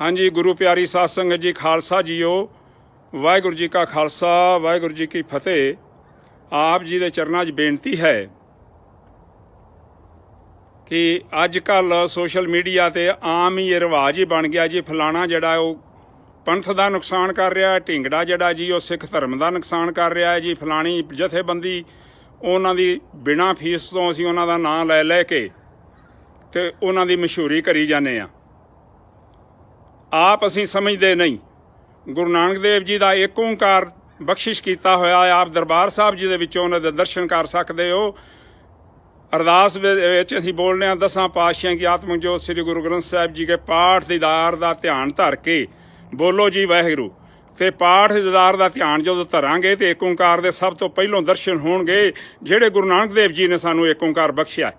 ਹਾਂਜੀ, ਗੁਰੂ ਪਿਆਰੀ ਸਾਧ ਸੰਗਤ ਜੀ, ਖਾਲਸਾ ਜੀਓ, ਵਾਹਿਗੁਰੂ ਜੀ ਕਾ ਖਾਲਸਾ, ਵਾਹਿਗੁਰੂ ਜੀ ਕੀ ਫਤਿਹ। ਆਪ ਜੀ ਦੇ ਚਰਨਾਂ 'ਚ ਬੇਨਤੀ ਹੈ ਕਿ ਅੱਜ ਕੱਲ ਸੋਸ਼ਲ ਮੀਡੀਆ ਤੇ ਆਮ ਹੀ ਇਹ ਰਿਵਾਜ ਹੀ ਬਣ ਗਿਆ ਜੀ, ਫਲਾਣਾ ਜਿਹੜਾ ਉਹ ਪੰਥ ਦਾ ਨੁਕਸਾਨ ਕਰ ਰਿਹਾ ਹੈ ਢਿੰਗੜਾ ਜਿਹੜਾ ਜੀ, ਉਹ ਸਿੱਖ ਧਰਮ ਦਾ ਨੁਕਸਾਨ ਕਰ ਰਿਹਾ ਹੈ ਜੀ, ਫਲਾਣੀ ਜਥੇਬੰਦੀ ਉਹਨਾਂ ਦੀ ਬਿਨਾਂ ਫੀਸ ਤੋਂ ਅਸੀਂ ਉਹਨਾਂ ਦਾ ਨਾਂ ਲੈ ਲੈ ਕੇ ਤੇ ਉਹਨਾਂ ਦੀ ਮਸ਼ਹੂਰੀ ਕਰੀ ਜਾਂਦੇ ਆ ਆਪ ਅਸੀਂ ਸਮਝਦੇ ਨਹੀਂ। ਗੁਰੂ ਨਾਨਕ ਦੇਵ ਜੀ ਦਾ ਏਕ ਓੰਕਾਰ ਬਖਸ਼ਿਸ਼ ਕੀਤਾ ਹੋਇਆ ਆਪ ਦਰਬਾਰ ਸਾਹਿਬ ਜੀ ਦੇ ਵਿੱਚੋਂ ਉਹਨਾਂ ਦੇ ਦਰਸ਼ਨ ਕਰ ਸਕਦੇ ਹੋ। ਅਰਦਾਸ ਵਿੱਚ ਅਸੀਂ ਬੋਲਨੇ ਆ ਦਸਾਂ ਪਾਤਸ਼ਾਹਾਂ ਕੀ ਆਤਮਕ ਜੋਤ ਸ੍ਰੀ ਗੁਰੂ ਗ੍ਰੰਥ ਸਾਹਿਬ ਜੀ ਕੇ ਪਾਠ ਦੀਦਾਰ ਦਾ ਧਿਆਨ ਧਰ ਕੇ ਬੋਲੋ ਜੀ ਵਾਹਿਗੁਰੂ। ਤੇ ਪਾਠ ਦੀਦਾਰ ਦਾ ਧਿਆਨ ਜਦੋਂ ਧਰਾਂਗੇ ਤੇ ਏਕ ਓੰਕਾਰ ਦੇ ਸਭ ਤੋਂ ਪਹਿਲੋਂ ਦਰਸ਼ਨ ਹੋਣਗੇ, ਜਿਹੜੇ ਗੁਰੂ ਨਾਨਕ ਦੇਵ ਜੀ ਨੇ ਸਾਨੂੰ ਏਕ ਓੰਕਾਰ ਬਖਸ਼ਿਆ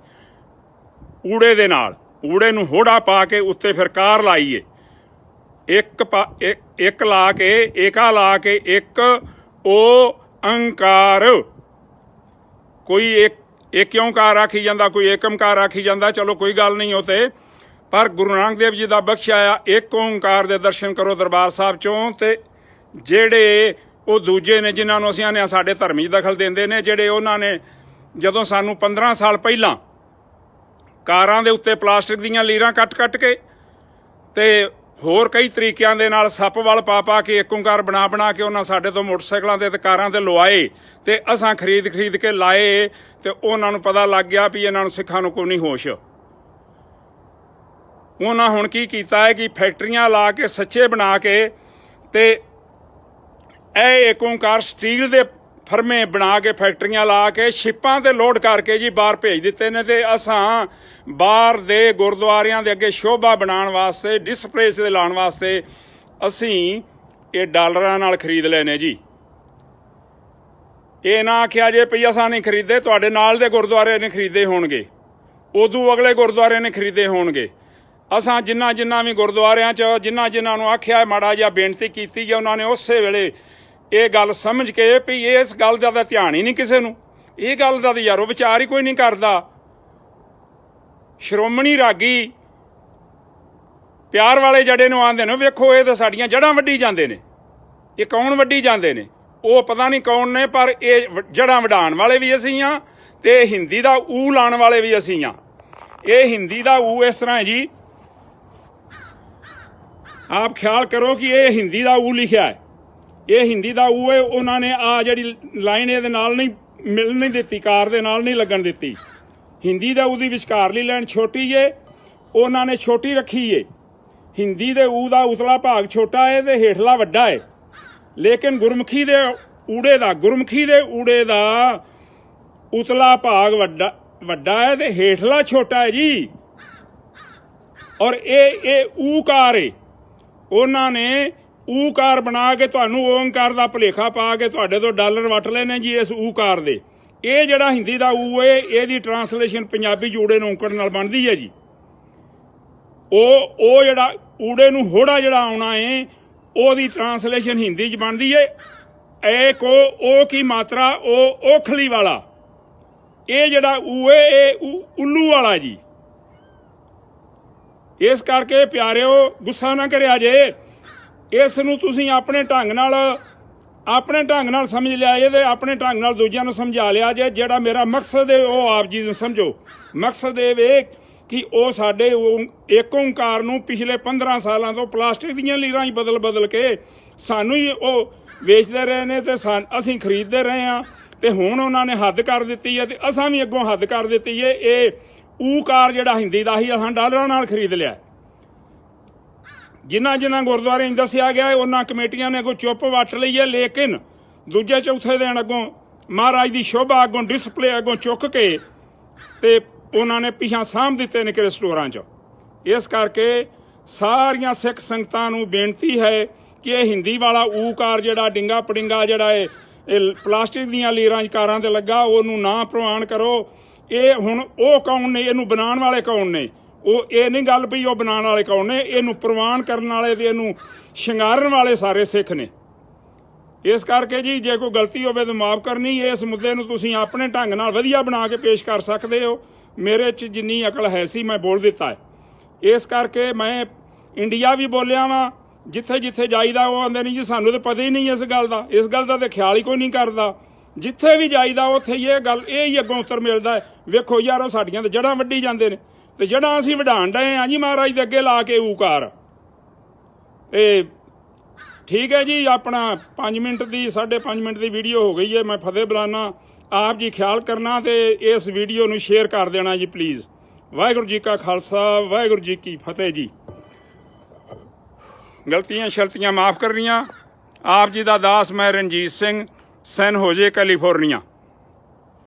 ਊੜੇ ਦੇ ਨਾਲ, ਊੜੇ ਨੂੰ ਹੋੜਾ ਪਾ ਕੇ ਉੱਤੇ ਫਿਰ ਕਾਰ ਲਾਈਏ। ਇੱਕ ਪਾ- ਇੱਕ- ਲਾ ਕੇ, ਏਕਾ ਲਾ ਕੇ, ਇੱਕ, ਓ, ਅੰਕਾਰ। ਕੋਈ ਇੱਕ ਇੱਕ ਓੰਕਾਰ ਆਖੀ ਜਾਂਦਾ, ਕੋਈ ਏਕਮਕਾਰ ਆਖੀ ਜਾਂਦਾ, ਚਲੋ ਕੋਈ ਗੱਲ ਨਹੀਂ ਉਤੇ ਪਰ ਗੁਰੂ ਨਾਨਕ ਦੇਵ ਜੀ ਦਾ ਬਖਸ਼ਿਆ ਆ, ਇੱਕ ਓੰਕਾਰ ਦੇ ਦਰਸ਼ਨ ਕਰੋ ਦਰਬਾਰ ਸਾਹਿਬ ਚੋਂ ਤੇ ਜਿਹੜੇ ਉਹ ਦੂਜੇ ਨੇ, ਜਿਨ੍ਹਾਂ ਨੂੰ ਅਸੀਂ ਆਨੇ ਆ, ਸਾਡੇ ਧਰਮ 'ਚ ਦਖਲ ਦਿੰਦੇ ਨੇ, ਜਿਹੜੇ ਉਹਨਾਂ ਨੇ ਜਦੋਂ ਸਾਨੂੰ 15 ਸਾਲ ਪਹਿਲਾਂ ਕਾਰਾਂ ਦੇ ਉੱਤੇ ਪਲਾਸਟਿਕ ਦੀਆਂ ਲੀਰਾਂ ਕੱਟ-ਕੱਟ ਕੇ ਤੇ ਹੋਰ ਕਈ ਤਰੀਕਿਆਂ ਦੇ ਨਾਲ ਸੱਪ ਵੱਲ ਪਾ ਪਾ ਕੇ ਇੱਕ ਬਣਾ ਬਣਾ ਕੇ ਉਹਨਾਂ ਸਾਡੇ ਤੋਂ ਮੋਟਰਸਾਈਕਲਾਂ ਤੇ ਤੇ ਕਾਰਾਂ ਤੇ ਲਵਾਏ ਤੇ ਅਸਾਂ ਖਰੀਦ ਖਰੀਦ ਕੇ ਲਾਏ ਤੇ ਉਹਨਾਂ ਨੂੰ ਪਤਾ ਲੱਗ ਗਿਆ ਵੀ ਇਹਨਾਂ ਨੂੰ ਸਿੱਖਾਂ ਨੂੰ ਕੋਈ ਨਹੀਂ ਹੋਸ਼। ਉਹਨਾਂ ਹੁਣ ਕੀ ਕੀਤਾ ਹੈ ਕਿ ਫੈਕਟਰੀਆਂ ਲਾ ਕੇ ਸੱਚੇ ਬਣਾ ਕੇ ਤੇ ਇਹ ਇੱਕ ਸਟੀਲ ਦੇ ਫਰਮੇ ਬਣਾ ਕੇ ਫੈਕਟਰੀਆਂ ਲਾ ਕੇ ਸ਼ਿਪਾਂ ਤੇ ਲੋਡ ਕਰਕੇ ਜੀ ਬਾਹਰ ਭੇਜ ਦਿੱਤੇ ਨੇ ਤੇ ਅਸਾਂ ਬਾਹਰ ਦੇ ਗੁਰਦੁਆਰਿਆਂ ਦੇ ਅੱਗੇ ਸ਼ੋਭਾ ਬਣਾਉਣ ਵਾਸਤੇ ਡਿਸਪਲੇਸ ਦੇ ਲਾਉਣ ਵਾਸਤੇ ਅਸੀਂ ਇਹ ਡਾਲਰਾਂ ਨਾਲ ਖਰੀਦ ਲਏ ਨੇ ਜੀ। ਇਹ ਨਾ ਆਖਿਆ ਜੇ ਪਈ ਅਸਾਂ ਨਹੀਂ ਖਰੀਦੇ, ਤੁਹਾਡੇ ਨਾਲ ਦੇ ਗੁਰਦੁਆਰੇ ਨੇ ਖਰੀਦੇ ਹੋਣਗੇ। ਉਦੋਂ ਅਗਲੇ ਗੁਰਦੁਆਰੇ ਨੇ ਖਰੀਦੇ ਹੋਣਗੇ। ਅਸਾਂ ਜਿੰਨਾ ਜਿੰਨਾ ਵੀ ਗੁਰਦੁਆਰਿਆਂ 'ਚ ਜਿੰਨਾ ਜਿੰਨਾ ਨੂੰ ਆਖਿਆ, ਮਾੜਾ ਜਿਹਾ ਬੇਨਤੀ ਕੀਤੀ ਹੈ ਉਹਨਾਂ ਨੇ, ਉਸੇ ਵੇਲੇ ਇਹ ਗੱਲ ਸਮਝ ਕੇ ਵੀ ਇਸ ਗੱਲ ਦਾ ਤਾਂ ਧਿਆਨ ਹੀ ਨਹੀਂ ਕਿਸੇ ਨੂੰ। ਇਹ ਗੱਲ ਦਾ ਤਾਂ ਯਾਰੋ ਵਿਚਾਰ ਹੀ ਕੋਈ ਨਹੀਂ ਕਰਦਾ। ਸ਼੍ਰੋਮਣੀ ਰਾਗੀ ਪਿਆਰ ਵਾਲੇ ਜੜੇ ਨੂੰ ਆਂਦੇ ਨੇ ਵੇਖੋ ਇਹ ਤਾਂ ਸਾਡੀਆਂ ਜੜਾਂ ਵੱਢੀ ਜਾਂਦੇ ਨੇ। ਇਹ ਕੌਣ ਵੱਢੀ ਜਾਂਦੇ ਨੇ? ਉਹ ਪਤਾ ਨਹੀਂ ਕੌਣ ਨੇ, ਪਰ ਇਹ ਵ- ਜੜਾਂ ਵਢਾਉਣ ਵਾਲੇ ਵੀ ਅਸੀਂ ਆ ਤੇ ਹਿੰਦੀ ਦਾ ਊ ਲਾਉਣ ਵਾਲੇ ਵੀ ਅਸੀਂ ਆ ਇਹ ਹਿੰਦੀ ਦਾ ਊ ਇਸ ਤਰ੍ਹਾਂ ਹੈ ਜੀ। ਆਪ ਖਿਆਲ ਕਰੋ ਕਿ ਇਹ ਹਿੰਦੀ ਦਾ ਊ ਲਿਖਿਆ ਹੈ। ਇਹ ਹਿੰਦੀ ਦਾ ਊ ਹੈ, ਉਹਨਾਂ ਨੇ ਆ ਜਿਹੜੀ ਲਾਈਨ ਇਹਦੇ ਨਾਲ ਨਹੀਂ ਮਿਲ ਨਹੀਂ ਦਿੱਤੀ, ਕਾਰ ਦੇ ਨਾਲ ਨਹੀਂ ਲੱਗਣ ਦਿੱਤੀ। ਹਿੰਦੀ ਦਾ ਊ ਦੀ ਵਿਚਕਾਰਲੀ ਲਾਈਨ ਛੋਟੀ ਏ ਉਹਨਾਂ ਨੇ ਛੋਟੀ ਰੱਖੀ ਏ। ਹਿੰਦੀ ਦੇ ਊ ਦਾ ਉਤਲਾ ਭਾਗ ਛੋਟਾ ਏ ਤੇ ਹੇਠਲਾ ਵੱਡਾ ਏ। ਲੇਕਿਨ ਗੁਰਮੁਖੀ ਦੇ ਊੜੇ ਦਾ, ਗੁਰਮੁਖੀ ਦੇ ਊੜੇ ਦਾ ਉਤਲਾ ਭਾਗ ਵੱਡਾ ਵੱਡਾ ਹੈ ਤੇ ਹੇਠਲਾ ਛੋਟਾ ਹੈ ਜੀ। ਔਰ ਇਹ ਇਹ ਊਕਾਰ ਏ। ਉਹਨਾਂ ਨੇ ਊਕਾਰ ਬਣਾ ਕੇ ਤੁਹਾਨੂੰ ਓੰਕਾਰ ਦਾ ਭਲੇਖਾ ਪਾ ਕੇ ਤੁਹਾਡੇ ਤੋਂ ਡਾਲਰ ਵਟ ਲੈਣੇ ਜੀ ਇਸ ਊਕਾਰ ਦੇ। ਇਹ ਜਿਹੜਾ ਹਿੰਦੀ ਦਾ ਊ ਏ, ਇਹਦੀ ਟਰਾਂਸਲੇਸ਼ਨ ਪੰਜਾਬੀ ਜੂੜੇ ਨੂੰ ਔਂਕੜ ਨਾਲ ਬਣਦੀ ਹੈ ਜੀ। ਉਹ ਉਹ ਜਿਹੜਾ ਊੜੇ ਨੂੰ ਹੋੜਾ ਜਿਹੜਾ ਆਉਣਾ ਏ, ਉਹਦੀ ਟਰਾਂਸਲੇਸ਼ਨ ਹਿੰਦੀ ਚ ਬਣਦੀ ਏ। ਏ ਕੋ, ਉਹ ਕੀ ਮਾਤਰਾ, ਉਹ ਓਖਲੀ ਵਾਲਾ। ਇਹ ਜਿਹੜਾ ਊ ਏ, ਇਹ ਉੱਲੂ ਵਾਲਾ ਜੀ। ਇਸ ਕਰਕੇ ਪਿਆਰਿਓ, ਗੁੱਸਾ ਨਾ ਕਰਿਆ ਜੇ। ਇਸ ਨੂੰ ਤੁਸੀਂ ਆਪਣੇ ਢੰਗ ਨਾਲ, ਆਪਣੇ ਢੰਗ ਨਾਲ ਸਮਝ ਲਿਆ ਜੇ ਤੇ ਆਪਣੇ ਢੰਗ ਨਾਲ ਦੂਜਿਆਂ ਨੂੰ ਸਮਝਾ ਲਿਆ ਜੇ, ਜਿਹੜਾ ਮੇਰਾ ਮਕਸਦ ਹੈ ਉਹ ਆਪ ਜੀ ਨੂੰ ਸਮਝੋ। ਮਕਸਦ ਇਹ ਵੇ ਕਿ ਉਹ ਸਾਡੇ ਉਹ ਇੱਕ ਓੰਕਾਰ ਨੂੰ ਪਿਛਲੇ 15 ਸਾਲਾਂ ਤੋਂ ਪਲਾਸਟਿਕ ਦੀਆਂ ਲੀਰਾਂ ਹੀ ਬਦਲ ਬਦਲ ਕੇ ਸਾਨੂੰ ਹੀ ਉਹ ਵੇਚਦੇ ਰਹੇ ਨੇ ਤੇ ਸਾਨ- ਅਸੀਂ ਖਰੀਦਦੇ ਰਹੇ ਆ ਤੇ ਹੁਣ ਉਹਨਾਂ ਨੇ ਹੱਦ ਕਰ ਦਿੱਤੀ ਹੈ ਤੇ ਅਸਾਂ ਵੀ ਅੱਗੋਂ ਹੱਦ ਕਰ ਦਿੱਤੀ ਹੈ। ਇਹ ਊਕਾਰ ਜਿਹੜਾ ਹਿੰਦੀ ਦਾ ਹੀ ਅਸਾਂ ਡਾਲਰਾਂ ਨਾਲ ਖਰੀਦ ਲਿਆ। ਜਿਨ੍ਹਾਂ ਜਿਨ੍ਹਾਂ ਗੁਰਦੁਆਰੇ 'ਚ ਦੱਸਿਆ ਗਿਆ ਉਹਨਾਂ ਕਮੇਟੀਆਂ ਨੇ ਅੱਗੋਂ ਚੁੱਪ ਵੱਟ ਲਈ ਹੈ, ਲੇਕਿਨ ਦੂਜੇ ਚੌਥੇ ਦਿਨ ਅੱਗੋਂ ਮਹਾਰਾਜ ਦੀ ਸ਼ੋਭਾ ਅੱਗੋਂ ਡਿਸਪਲੇ ਅੱਗੋਂ ਚੁੱਕ ਕੇ ਤੇ ਉਹਨਾਂ ਨੇ ਪਿਛਾਂ ਸਾਂਭ ਦਿੱਤੇ ਨੇ ਕਿ ਸਟੋਰਾਂ 'ਚ। ਇਸ ਕਰਕੇ ਸਾਰੀਆਂ ਸਿੱਖ ਸੰਗਤਾਂ ਨੂੰ ਬੇਨਤੀ ਹੈ ਕਿ ਇਹ ਹਿੰਦੀ ਵਾਲਾ ਊਕਾਰ ਜਿਹੜਾ ਡਿੰਗਾ ਪੜਿੰਗਾ ਜਿਹੜਾ ਹੈ ਇਹ ਪਲਾਸਟਿਕ ਦੀਆਂ ਲੀਰਾਂ ਕਾਰਾਂ ਤੇ ਲੱਗਾ, ਉਹਨੂੰ ਨਾ ਪ੍ਰਵਾਨ ਕਰੋ। ਇਹ ਹੁਣ ਉਹ ਕੌਣ ਨੇ? ਇਹਨੂੰ ਬਣਾਉਣ ਵਾਲੇ ਕੌਣ ਨੇ? ਉਹ ਇਹ ਨਹੀਂ ਗੱਲ ਵੀ ਉਹ ਬਣਾਉਣ ਵਾਲੇ ਕੌਣ ਨੇ, ਇਹਨੂੰ ਪ੍ਰਵਾਨ ਕਰਨ ਵਾਲੇ ਤੇ ਇਹਨੂੰ ਸ਼ਿੰਗਾਰਨ ਵਾਲੇ ਸਾਰੇ ਸਿੱਖ ਨੇ। ਇਸ ਕਰਕੇ ਜੀ, ਜੇ ਕੋਈ ਗਲਤੀ ਹੋਵੇ ਤਾਂ ਮਾਫ ਕਰਨੀ, ਇਸ ਮੁੱਦੇ ਨੂੰ ਤੁਸੀਂ ਆਪਣੇ ਢੰਗ ਨਾਲ ਵਧੀਆ ਬਣਾ ਕੇ ਪੇਸ਼ ਕਰ ਸਕਦੇ ਹੋ। ਮੇਰੇ 'ਚ ਜਿੰਨੀ ਅਕਲ ਹੈ ਸੀ, ਮੈਂ ਬੋਲ ਦਿੱਤਾ ਹੈ। ਇਸ ਕਰਕੇ ਮੈਂ ਇੰਡੀਆ ਵੀ ਬੋਲਿਆ ਵਾਂ, ਜਿੱਥੇ ਜਿੱਥੇ ਜਾਈਦਾ, ਉਹ ਆਂਦੇ ਨਹੀਂ ਜੀ, ਸਾਨੂੰ ਤਾਂ ਪਤਾ ਹੀ ਨਹੀਂ ਇਸ ਗੱਲ ਦਾ। ਇਸ ਗੱਲ ਦਾ ਤਾਂ ਖਿਆਲ ਹੀ ਕੋਈ ਨਹੀਂ ਕਰਦਾ। ਜਿੱਥੇ ਵੀ ਜਾਈਦਾ, ਉੱਥੇ ਇਹ ਗੱਲ, ਇਹ ਹੀ ਅੱਗੋਂ ਉੱਤਰ ਮਿਲਦਾ ਵੇਖੋ ਯਾਰ, ਉਹ ਸਾਡੀਆਂ ਤੇ ਜੜਾਂ ਵੱਢੀ ਜਾਂਦੇ ਨੇ। ਤੇ ਜਿਹੜਾ ਅਸੀਂ ਵਢਾਣ ਡਏ ਆ ਜੀ ਮਹਾਰਾਜ ਦੇ ਅੱਗੇ ਲਾ ਕੇ ਊਕਾਰ। ਇਹ ਠੀਕ ਹੈ ਜੀ, ਆਪਣਾ 5 ਮਿੰਟ ਦੀ 5.5 ਮਿੰਟ ਦੀ ਵੀਡੀਓ ਹੋ ਗਈ ਹੈ, ਮੈਂ ਫਤਿਹ ਬੁਲਾਨਾ। ਆਪ ਜੀ ਖਿਆਲ ਕਰਨਾ ਤੇ ਇਸ ਵੀਡੀਓ ਨੂੰ ਸ਼ੇਅਰ ਕਰ ਦੇਣਾ ਜੀ ਪਲੀਜ਼ ਵਾਹਿਗੁਰੂ ਜੀ ਕਾ ਖਾਲਸਾ, ਵਾਹਿਗੁਰੂ ਜੀ ਕੀ ਫਤਿਹ ਜੀ। ਗਲਤੀਆਂ ਸ਼ਲਤੀਆਂ ਮਾਫ ਕਰਨੀਆਂ। ਆਪ ਜੀ ਦਾ ਦਾਸ ਮੈਂ ਰਣਜੀਤ ਸਿੰਘ, ਸੈਨ ਹੋਜੇ, ਕੈਲੀਫੋਰਨੀਆ।